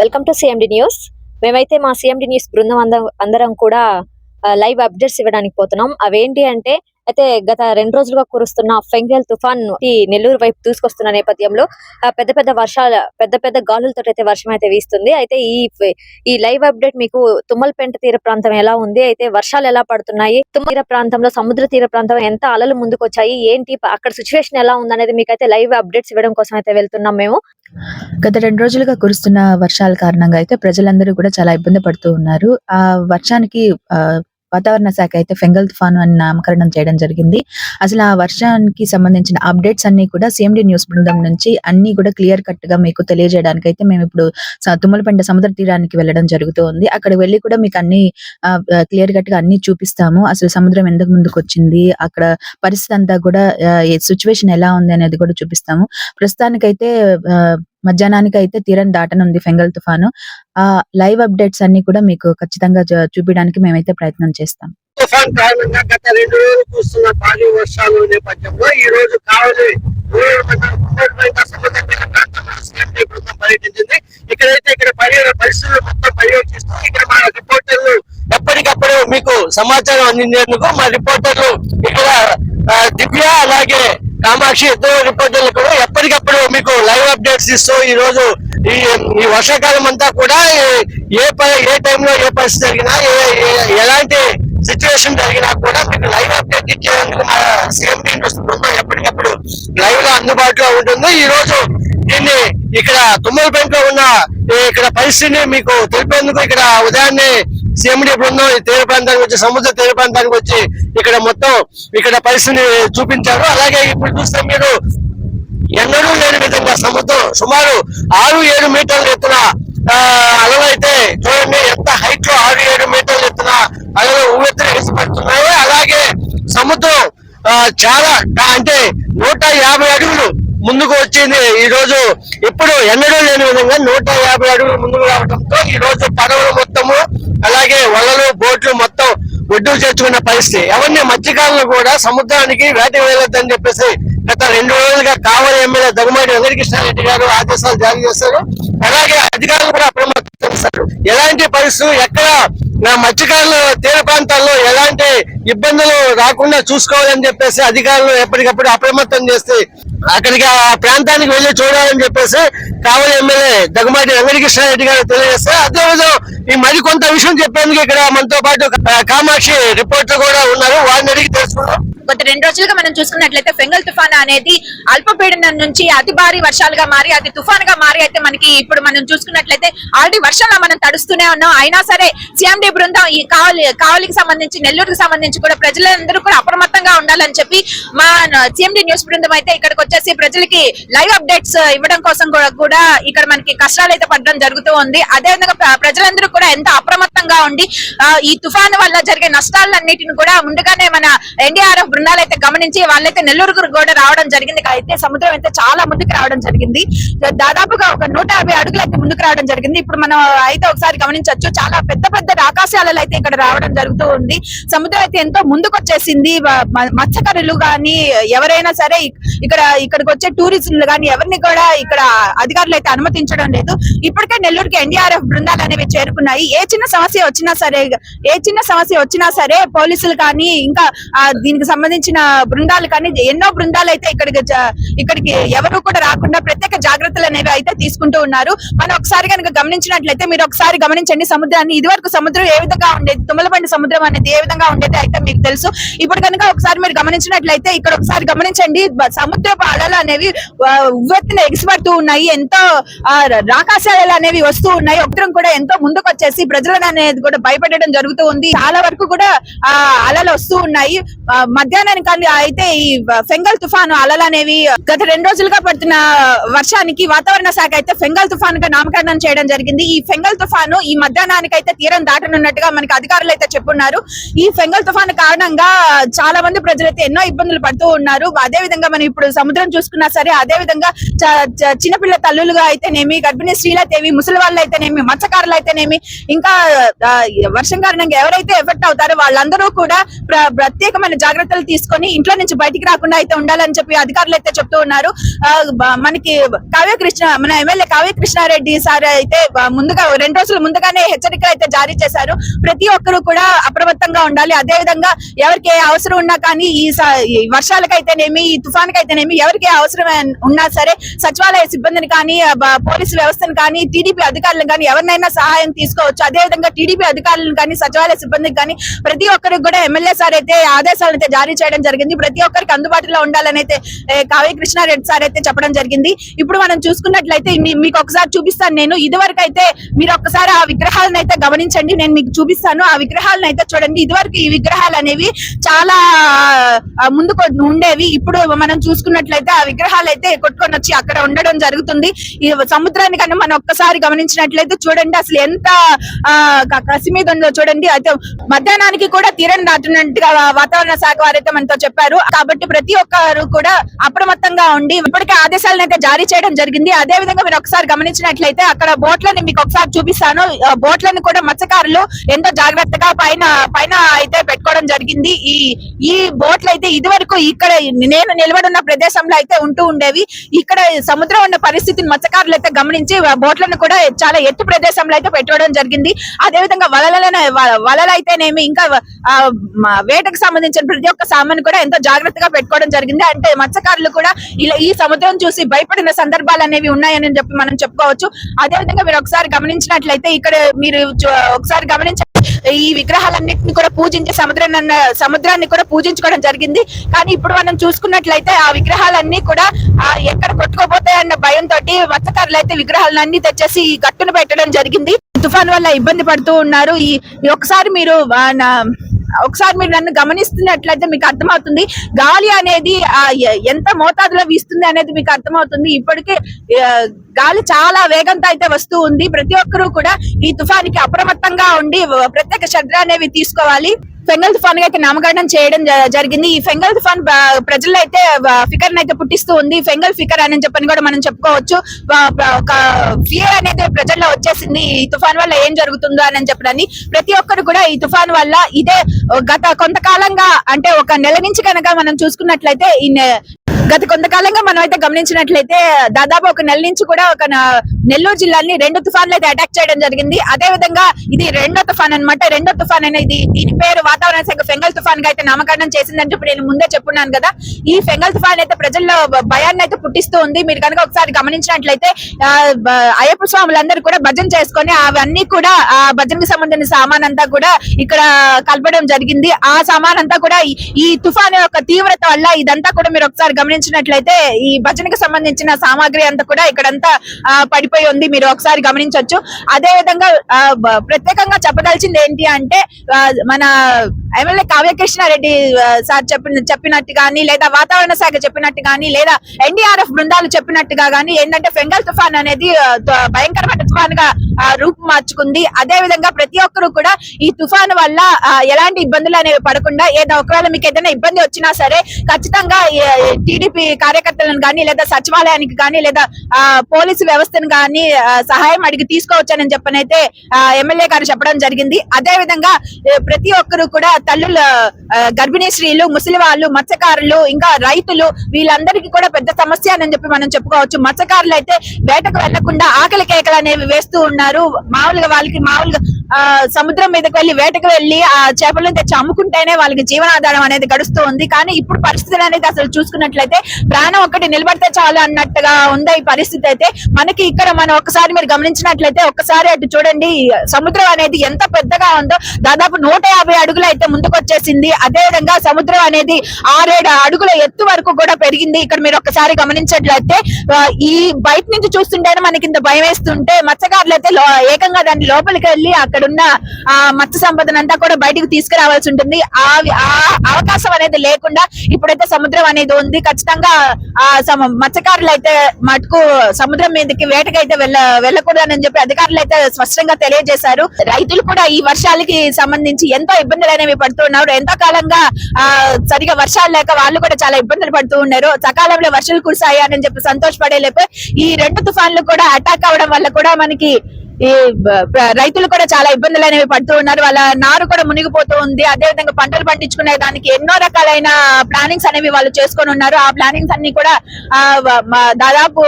Welcome to CMD news మేమైతే మా CMD news బృందం అందరం కూడా లైవ్ అప్డేట్స్ ఇవ్వడానికి పోతున్నాం. అవేంటి అంటే అయితే గత రెండు రోజులుగా కురుస్తున్న ఫెంగల్ తుఫాన్ ఈ నెల్లూరు వైపు దూసుకొస్తున్న నేపథ్యంలో పెద్ద పెద్ద వర్షాల పెద్ద పెద్ద గాలులతో అయితే వర్షం అయితే వీస్తుంది. అయితే ఈ ఈ లైవ్ అప్డేట్ మీకు తుమ్మలపెంట తీర ప్రాంతం ఎలా ఉంది? అయితే వర్షాలు ఎలా పడుతున్నాయి? తుమ్మల తీర ప్రాంతంలో సముద్ర తీర ప్రాంతం ఎంత అలలు ముందుకు వచ్చాయి ఏంటి అక్కడ సిచ్యువేషన్ ఎలా ఉందనేది మీకు అయితే లైవ్ అప్డేట్స్ ఇవ్వడం కోసం అయితే వెళ్తున్నాం మేము. గత రెండు రోజులుగా కురుస్తున్న వర్షాల కారణంగా అయితే ప్రజలందరూ కూడా చాలా ఇబ్బంది పడుతూ ఉన్నారు. ఆ వర్షానికి వాతావరణ శాఖ అయితే ఫెంగల్ తుఫాను అని నామకరణం చేయడం జరిగింది. అసలు ఆ వర్షానికి సంబంధించిన అప్డేట్స్ అన్ని కూడా సిఎండి న్యూస్ బృందం నుంచి అన్ని కూడా క్లియర్ కట్గా మీకు తెలియజేయడానికి అయితే మేము ఇప్పుడు తుమ్మలపెంట సముద్ర తీరానికి వెళ్ళడం జరుగుతూ ఉంది అక్కడ వెళ్ళి కూడా మీకు అన్ని క్లియర్ కట్గా అన్ని చూపిస్తాము. అసలు సముద్రం ఎందుకు ముందుకు వచ్చింది? అక్కడ పరిస్థితి అంతా కూడా సిచ్యువేషన్ ఎలా ఉంది అనేది కూడా చూపిస్తాము. ప్రస్తుతానికైతే మధ్యాహ్నానికి అయితే తీరం దాటనుంది ఫెంగల్ తుఫాను. ఆ లైవ్ అప్డేట్స్ అన్ని కూడా మీకు ఖచ్చితంగా చూపించడానికి మేమైతే ప్రయత్నం చేస్తాం. తుఫాన్ కారణంగా గత రెండు రోజులు కురుస్తున్న భారీ వర్షాలు నేపథ్యంలో ఈ రోజు కావలి పర్యటించింది. ఇక్కడైతే ఇక్కడ పర్య పరిస్థితులు మొత్తం పర్యవేక్షిస్తూ ఇక్కడ మా రిపోర్టర్లు ఎప్పటికప్పుడు మీకు సమాచారం అందించేందుకు మా రిపోర్టర్లు ఇక్కడ దివ్య అలాగే కామాక్షి ఇద్దరు రిపోర్టర్లు కూడా ఎప్పటికప్పుడు మీకు లైవ్ అప్డేట్స్ ఇస్తూ ఈ రోజు ఈ ఈ వర్షాకాలం అంతా కూడా ఏ- ఏ ప- ఏ టైంలో ఏ పరిస్థితి జరిగినా ఎలాంటి సిచ్యువేషన్ జరిగినా కూడా మీకు లైవ్ అప్డేట్ ఇచ్చేందుకు మా సీఎం బృందం ఎప్పటికప్పుడు లైవ్లో అందుబాటులో ఉంటుంది. ఈ రోజు దీన్ని ఇక్కడ తుమ్మలపేట లో ఉన్న ఇక్కడ పరిస్థితిని మీకు తెలిపేందుకు ఇక్కడ ఉదయాన్నే సీఎండి బృందం ఈ తీర ప్రాంతానికి వచ్చి సముద్ర తీర ప్రాంతానికి వచ్చి ఇక్కడ మొత్తం ఇక్కడ పరిస్థితిని చూపించారు. అలాగే ఇప్పుడు చూస్తే మీరు ఎన్నడూ లేని విధంగా సముద్రం సుమారు ఆరు ఏడు మీటర్ల ఎత్తున ఆ, అలలు అయితే చూడండి ఎంత హైట్లో ఆరు ఏడు మీటర్ల ఎత్తున అలలు ఉవ్వెత్తున విసిపడుతున్నాయి అలాగే సముద్రం ఆ, చాలా అంటే నూట యాభై అడుగులు ముందుకు వచ్చింది ఈ రోజు. ఇప్పుడు ఎన్నడూ లేని విధంగా నూట యాభై అడుగులు ముందుకు రావడంతో ఈ రోజు పడవలు మొత్తము అలాగే వలలు బోట్లు మొత్తం ఒడ్డు చేర్చుకున్న పరిస్థితి. ఎవరిని మత్స్యకారులు కూడా సముద్రానికి వేట వేయలేదని చెప్పేసి గత రెండు రోజులుగా కావలి ఎమ్మెల్యే దగ్గుమాటి వెంకటకృష్ణారెడ్డి గారు ఆదేశాలు జారీ చేశారు. అలాగే అధికారులు కూడా అప్రమత్తం చేస్తారు ఎలాంటి పరిస్థితులు ఎక్కడ నా మత్స్యకారులు తీర ప్రాంతాల్లో ఎలాంటి ఇబ్బందులు రాకుండా చూసుకోవాలని చెప్పేసి అధికారులు ఎప్పటికప్పుడు అప్రమత్తం చేస్తే అక్కడికి ఆ ప్రాంతానికి వెళ్ళి చూడాలని చెప్పేసి కావలి ఎమ్మెల్యే దగ్గుమాటి వెంకటకృష్ణారెడ్డి గారు తెలియజేస్తే అదేవిధంగా ఈ మరికొంత విషయం చెప్పేందుకు ఇక్కడ మనతో పాటు కామాక్షి రిపోర్టర్ కూడా ఉన్నారు. వారిని అడిగి తెలుసుకుందాం. గత రెండు రోజులుగా మనం చూసుకున్నట్లయితే ఫెంగల్ తుఫాన్ అనేది అల్పపీడనం నుంచి అతి భారీ వర్షాలుగా మారి అది తుఫాన్గా మారి అయితే మనకి ఇప్పుడు మనం చూసుకున్నట్లయితే ఆల్రెడీ వర్షంలో మనం తడుస్తూనే ఉన్నాం. అయినా సరే సిఎండి బృందం ఈ కావలి కావలికి సంబంధించి నెల్లూరుకి సంబంధించి కూడా ప్రజలందరూ కూడా అప్రమత్తంగా ఉండాలని చెప్పి మా సిఎండి న్యూస్ బృందం అయితే ఇక్కడికి వచ్చేసి ప్రజలకి లైవ్ అప్డేట్స్ ఇవ్వడం కోసం కూడా- ఇక్కడ మనకి కష్టాలు అయితే పడడం జరుగుతూ ఉంది. అదే విధంగా ప్ర- ప్రజలందరూ కూడా ఎంత అప్రమత్తంగా ఉండి ఈ తుఫాను వల్ల జరిగే నష్టాలన్నిటిని కూడా ముందుగానే మన ఎన్డీఆర్ఎఫ్ బృందాలు అయితే గమనించి వాళ్ళైతే నెల్లూరు కూడా రావడం జరిగింది. అయితే సముద్రం అయితే చాలా ముందుకు రావడం జరిగింది. దాదాపుగా ఒక నూట యాభై అడుగులు అయితే ముందుకు రావడం జరిగింది. ఇప్పుడు మనం అయితే ఒకసారి గమనించవచ్చు చాలా పెద్ద పెద్ద ఆకాశాలలో అయితే ఇక్కడ రావడం జరుగుతూ ఉంది. సముద్రం అయితే ఎంతో ముందుకు వచ్చేసింది. మత్స్యకారులు గాని ఎవరైనా సరే ఇక్కడ ఇక్కడికి వచ్చే టూరిస్టులు గాని ఎవరిని కూడా ఇక్కడ అధికారులు అయితే అనుమతించడం లేదు. ఇప్పటికే నెల్లూరుకి ఎన్డీఆర్ఎఫ్ బృందాలు అనేవి చేరుకున్నాయి. ఏ చిన్న సమస్య వచ్చినా సరే ఏ చిన్న సమస్య వచ్చినా సరే పోలీసులు కానీ ఇంకా దీనికి దీనికి సంబంధించిన బృందాలు కానీ ఎన్నో బృందాలు అయితే ఇక్కడికి ఇక్కడికి ఎవరు కూడా రాకుండా ప్రత్యేక జాగ్రత్తలు అనేవి అయితే తీసుకుంటూ ఉన్నారు. మనం ఒకసారి కనుక గమనించినట్లయితే మీరు ఒకసారి గమనించండి సముద్రాన్ని ఇదివరకు సముద్రం ఏ విధంగా ఉండేది తుమ్మలపండి సముద్రం అనేది ఏ విధంగా ఉండేది అయితే మీకు తెలుసు. ఇప్పుడు కనుక ఒకసారి మీరు గమనించినట్లయితే ఇక్కడ ఒకసారి గమనించండి సముద్రపు అలలు అనేవి ఆ, ఎగిసిపడుతూ ఉన్నాయి ఎంతో ఆ, అనేవి వస్తూ ఉన్నాయి. ఒకటం కూడా ఎంతో ముందుకు వచ్చేసి ప్రజలను అనేది కూడా భయపెట్టడం జరుగుతూ ఉంది. చాలా వరకు కూడా ఆ అలలు వస్తూ ఉన్నాయి. మధ్య మధ్యాహ్నానికి కానీ అయితే ఈ ఫెంగల్ తుఫాను అలలు అనేవి గత రెండు రోజులుగా పడుతున్న వర్షానికి వాతావరణ శాఖ అయితే ఫెంగల్ తుఫాను గా నామకరణం చేయడం జరిగింది. ఈ ఫెంగల్ తుఫాను ఈ మధ్యాహ్నానికి అయితే తీరం దాటనున్నట్టుగా మనకి అధికారులు అయితే చెప్పున్నారు. ఈ ఫెంగల్ తుఫాను కారణంగా చాలా మంది ప్రజలైతే ఎన్నో ఇబ్బందులు పడుతూ ఉన్నారు. అదే విధంగా మనం ఇప్పుడు సముద్రం చూసుకున్నా సరే అదే విధంగా చ- చ- చిన్నపిల్ల తల్లులుగా అయితేనేమి గర్భిణీ స్త్రీలైతేవి ముసలి వాళ్ళు అయితేనేమి మత్స్యకారులు అయితేనేమి ఇంకా వర్షం కారణంగా ఎవరైతే ఎఫెక్ట్ అవుతారో వాళ్ళందరూ కూడా ప్ర- ప్రత్యేకమైన జాగ్రత్తలు జాగ్రత్తలు తీసుకొని ఇంట్లో నుంచి బయటికి రాకుండా అయితే ఉండాలని చెప్పి అధికారులు అయితే చెప్తూ ఉన్నారు. మనకి కావ్య కృష్ణ మన ఎమ్మెల్యే కావ్య కృష్ణారెడ్డి సార్ అయితే ముందుగా రెండు రోజుల ముందుగానే హెచ్చరికలు అయితే జారీ చేశారు. ప్రతి ఒక్కరూ కూడా అప్రమత్తంగా ఉండాలి. అదే విధంగా ఎవరికి అవసరం ఉన్నా కానీ ఈ ఈ వర్షాలకైతేనేమి ఈ తుఫాన్కైతేనేమి ఎవరికి అవసరం ఉన్నా సరే సచివాలయ సిబ్బందిని కానీ పోలీసు వ్యవస్థను కానీ టీడీపీ అధికారులను కానీ ఎవరినైనా సహాయం తీసుకోవచ్చు. అదే విధంగా టీడీపీ అధికారులను కానీ సచివాలయ సిబ్బందికి కానీ ప్రతి ఒక్కరికి కూడా ఎమ్మెల్యే సార్ అయితే ఆదేశాలను అయితే జారీ చేయడం జరిగింది. ప్రతి ఒక్కరికి అందుబాటులో ఉండాలని అయితే ఏ, కావ్య కృష్ణారెడ్డి సార్ అయితే చెప్పడం జరిగింది. ఇప్పుడు మనం చూసుకున్నట్లయితే మీకు ఒకసారి చూపిస్తాను నేను. ఇదివరకు అయితే మీరు ఒక్కసారి ఆ విగ్రహాలను అయితే గమనించండి. నేను మీకు చూపిస్తాను. ఆ విగ్రహాలను అయితే చూడండి. ఇదివరకు ఈ విగ్రహాలు అనేవి చాలా ముందుకు ఉండేవి. ఇప్పుడు మనం చూసుకున్నట్లయితే ఆ విగ్రహాలు అయితే కొట్టుకొని వచ్చి అక్కడ ఉండడం జరుగుతుంది. ఈ సముద్రాన్ని కన్నా మనం ఒక్కసారి గమనించినట్లయితే చూడండి అసలు ఎంత కసి మీద ఉందో చూడండి. అయితే మధ్యాహ్నానికి కూడా తీరం దాటినట్టుగా వాతావరణ శాఖ వారైతే మనతో చెప్పారు. కాబట్టి ప్రతి ఒక్కరు కూడా అప్రమత్తంగా ఉండి ఇప్పటికే ఆదేశాలను అయితే జారీ చేయడం జరిగింది. అదే విధంగా మీరు ఒకసారి గమనించినట్లయితే అక్కడ బోట్లని మీకు ఒకసారి చూపిస్తాను. బోట్లను కూడా మత్స్యకారులు ఎంతో జాగ్రత్తగా పైన పైన అయితే పెట్టుకోవడం జరిగింది. ఈ ఈ బోట్లు అయితే ఇదివరకు ఇక్కడ నేను నిలబడి ఉన్న ప్రదేశంలో అయితే ఉంటూ ఉండేవి. ఇక్కడ సముద్రం ఉన్న పరిస్థితిని మత్స్యకారులు అయితే గమనించి బోట్లను కూడా చాలా ఎత్తు ప్రదేశంలో అయితే పెట్టడం జరిగింది. అదే విధంగా వలలను వలలు అయితేనేమి ఇంకా వేటకు సంబంధించిన ప్రతి ఒక్క సామాన్ కూడా ఎంతో జాగ్రత్తగా పెట్టుకోవడం జరిగింది. అంటే మత్స్యకారులు కూడా ఇలా ఈ సముద్రం చూసి భయపడిన సందర్భాలు అనేవి ఉన్నాయని చెప్పి మనం చెప్పుకోవచ్చు. అదే విధంగా మీరు ఒకసారి గమనించినట్లయితే ఇక్కడ మీరు ఒకసారి గమనించ ఈ విగ్రహాలన్నింటినీ కూడా పూజించి సముద్రాన్ని సముద్రాన్ని కూడా పూజించుకోవడం జరిగింది. కానీ ఇప్పుడు మనం చూసుకున్నట్లయితే ఆ విగ్రహాలన్నీ కూడా ఆ, ఎక్కడ కొట్టుకోపోతాయన్న భయంతో మత్స్యకారులు అయితే విగ్రహాలన్నీ తెచ్చేసి ఈ గట్టును పెట్టడం జరిగింది. తుఫాన్ వల్ల ఇబ్బంది పడుతూ ఉన్నారు. ఈ ఈ ఒకసారి మీరు ఆ, నా- ఒకసారి మీరు నన్ను గమనిస్తున్నట్లయితే మీకు అర్థమవుతుంది. గాలి అనేది ఆ, ఎంత మోతాదులో వీస్తుంది అనేది మీకు అర్థమవుతుంది. ఇప్పటికే గాలి చాలా వేగంతో అయితే వస్తూ ఉంది. ప్రతి ఒక్కరూ కూడా ఈ తుఫానికి అప్రమత్తంగా ఉండి ప్రత్యేక శ్రద్ధ అనేవి తీసుకోవాలి. ఫెంగల్ తుఫాన్గా అయితే నామకరణం చేయడం జ- జరిగింది. ఈ ఫెంగల్ తుఫాన్ ప్రజల్లో అయితే ఫికర్ అయితే పుట్టిస్తూ ఉంది. ఫెంగల్ ఫికర్ అని చెప్పని కూడా మనం చెప్పుకోవచ్చు. ఒక ఫియర్ అనేది ప్రజల్లో వచ్చేసింది. ఈ తుఫాన్ వల్ల ఏం జరుగుతుందో అని చెప్పడానికి ప్రతి ఒక్కరు కూడా ఈ తుఫాన్ వల్ల ఇదే గత కొంతకాలంగా అంటే ఒక నెల నుంచి కనుక మనం చూసుకున్నట్లయితే ఈ గత కొంతకాలంగా మనం అయితే గమనించినట్లయితే దాదాపు ఒక నెల నుంచి కూడా ఒక నెల్లూరు జిల్లాని రెండు తుఫాన్లు అయితే అటాక్ చేయడం జరిగింది. అదే విధంగా ఇది రెండో తుఫాన్ అన్నమాట. రెండో తుఫాన్ అనేది దీని పేరు వాతావరణ శాఖ ఫెంగల్ తుఫాన్గా అయితే నామకరణం చేసిందని చెప్పి నేను ముందే చెప్పున్నాను కదా. ఈ ఫెంగల్ తుఫాన్ అయితే ప్రజల్లో భయాన్ని అయితే పుట్టిస్తూ ఉంది. మీరు కనుక ఒకసారి గమనించినట్లయితే ఆ, అయ్యప్ప స్వాములందరూ కూడా భజన చేసుకొని అవన్నీ కూడా ఆ భజనకి సంబంధించిన సామాన్ అంతా కూడా ఇక్కడ కలపడం జరిగింది. ఆ సామాన్ అంతా కూడా ఈ- తుఫాన్ యొక్క తీవ్రత వల్ల ఇదంతా కూడా మీరు ఒకసారి గమనించినట్లయితే ఈ భజనకి సంబంధించిన సామాగ్రి అంతా కూడా ఇక్కడంతా ఆ, పడిపోయి ఉంది. మీరు ఒకసారి గమనించవచ్చు అదే విధంగా ప్రత్యేకంగా చెప్పదలిచింది ఏంటి అంటే మన ఎమ్మెల్యే కావ్యకృష్ణారెడ్డి సార్ చెప్పిన చెప్పినట్టు కానీ లేదా వాతావరణ శాఖ చెప్పినట్టు కానీ లేదా ఎన్డీఆర్ఎఫ్ బృందాలు చెప్పినట్టుగా కానీ ఏంటంటే ఫెంగల్ తుఫాన్ అనేది భయంకరమైన తుఫాన్గా రూపు మార్చుకుంది. అదే విధంగా ప్రతి ఒక్కరు కూడా ఈ తుఫాను వల్ల ఎలాంటి ఇబ్బందులు అనేవి పడకుండా ఏదో ఒకవేళ మీకు ఏదైనా ఇబ్బంది వచ్చినా సరే ఖచ్చితంగా టీడీపీ కార్యకర్తలను కానీ లేదా సచివాలయానికి కానీ లేదా పోలీసు వ్యవస్థను కానీ సహాయం అడిగి తీసుకోవచ్చని చెప్పనైతే ఎమ్మెల్యే గారు చెప్పడం జరిగింది. అదే విధంగా ప్రతి ఒక్కరు కూడా తల్లుల గర్భిణీ స్త్రీలు ముసలి వాళ్ళు మత్స్యకారులు ఇంకా రైతులు వీళ్ళందరికీ కూడా పెద్ద సమస్య అని చెప్పి మనం చెప్పుకోవచ్చు. మత్స్యకారులు అయితే వేటకు వెళ్ళకుండా ఆకలి కేకలు అనేవి వేస్తూ ఉన్నారు. మామూలుగా వాళ్ళకి మామూలుగా సముద్రం మీదకి వెళ్ళి వేటకు వెళ్ళి ఆ చేపలను తెచ్చి అమ్ముకుంటేనే వాళ్ళకి జీవనాధారం అనేది గడుస్తూ ఉంది. కానీ ఇప్పుడు పరిస్థితి అనేది అసలు చూసుకున్నట్లయితే ప్రాణం ఒకటి నిలబడితే చాలు అన్నట్టుగా ఉంది ఈ పరిస్థితి అయితే. మనకి ఇక్కడ మనం ఒకసారి మీరు గమనించినట్లయితే ఒక్కసారి అటు చూడండి సముద్రం అనేది ఎంత పెద్దగా ఉందో దాదాపు నూట యాభై అడుగులు అయితే ముందుకు వచ్చేసింది. అదే విధంగా సముద్రం అనేది ఆరేడు అడుగుల ఎత్తు వరకు కూడా పెరిగింది. ఇక్కడ మీరు ఒకసారి గమనించట్లయితే ఈ బయట నుంచి చూస్తుంటేనే మనకి ఇంత భయం వేస్తుంటే మత్స్యకారులు అయితే ఏకంగా దాని లోపలికి వెళ్ళి అక్కడ అక్కడున్న ఆ మత్స్య సంపదనంతా కూడా బయటకు తీసుకురావాల్సి ఉంటుంది. ఆ ఆ అవకాశం అనేది లేకుండా ఇప్పుడైతే సముద్రం అనేది ఉంది. ఖచ్చితంగా ఆ సమ- మత్స్యకారులు అయితే మటుకు సముద్రం మీదకి వేటకైతే వెళ్ళ వెళ్ళకూడదని చెప్పి అధికారులు అయితే స్పష్టంగా తెలియజేశారు. రైతులు కూడా ఈ వర్షాలకి సంబంధించి ఎంతో ఇబ్బందులు అనేవి పడుతున్నారు ఎంతో కాలంగా ఆ సరిగా వర్షాలు లేక వాళ్ళు కూడా చాలా ఇబ్బందులు పడుతూ ఉన్నారు. సకాలంలో వర్షాలు కురిసాయి అని చెప్పి సంతోషపడే లేపు ఈ రెండు తుఫాన్లు కూడా అటాక్ అవడం వల్ల కూడా మనకి ఈ రైతులు కూడా చాలా ఇబ్బందులు అనేవి పడుతూ ఉన్నారు. వాళ్ళ నారు కూడా మునిగిపోతూ ఉంది. అదే విధంగా పంటలు పండించుకునే దానికి ఎన్నో రకాలైన ప్లానింగ్స్ అనేవి వాళ్ళు చేసుకొని ఉన్నారు. ఆ ప్లానింగ్స్ అన్ని కూడా దాదాపు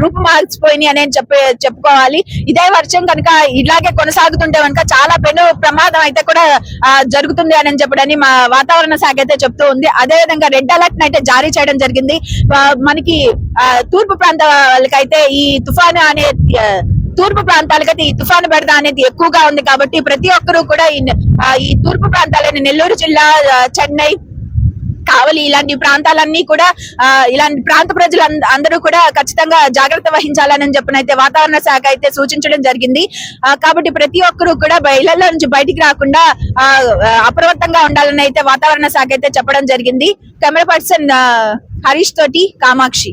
రూపు మార్చిపోయినాయి అని చెప్పి చెప్పుకోవాలి. ఇదే వర్షం కనుక ఇలాగే కొనసాగుతుంటే కనుక చాలా పెను ప్రమాదం అయితే కూడా జరుగుతుంది అని చెప్పడని మా వాతావరణ శాఖ అయితే చెప్తూ ఉంది. అదే విధంగా రెడ్ అలర్ట్ అయితే జారీ చేయడం జరిగింది. మనకి ఆ, తూర్పు ప్రాంత వాళ్ళకైతే ఈ తుఫాను అనే తూర్పు ప్రాంతాలకైతే ఈ తుఫాను బెడద అనేది ఎక్కువగా ఉంది కాబట్టి ప్రతి ఒక్కరూ కూడా ఈ తూర్పు ప్రాంతాలైన నెల్లూరు జిల్లా చెన్నై కావలి ఇలాంటి ప్రాంతాలన్నీ కూడా ఇలాంటి ప్రాంత ప్రజలు అంద- అందరూ కూడా ఖచ్చితంగా జాగ్రత్త వహించాలని చెప్పిన అయితే వాతావరణ శాఖ అయితే సూచించడం జరిగింది. ఆ, కాబట్టి ప్రతి ఒక్కరూ కూడా ఇళ్ళలో నుంచి బయటికి రాకుండా ఆ, అప్రమత్తంగా ఉండాలని అయితే వాతావరణ శాఖ అయితే చెప్పడం జరిగింది. కెమెరా పర్సన్ హరీష్ తోటి Kamakshi.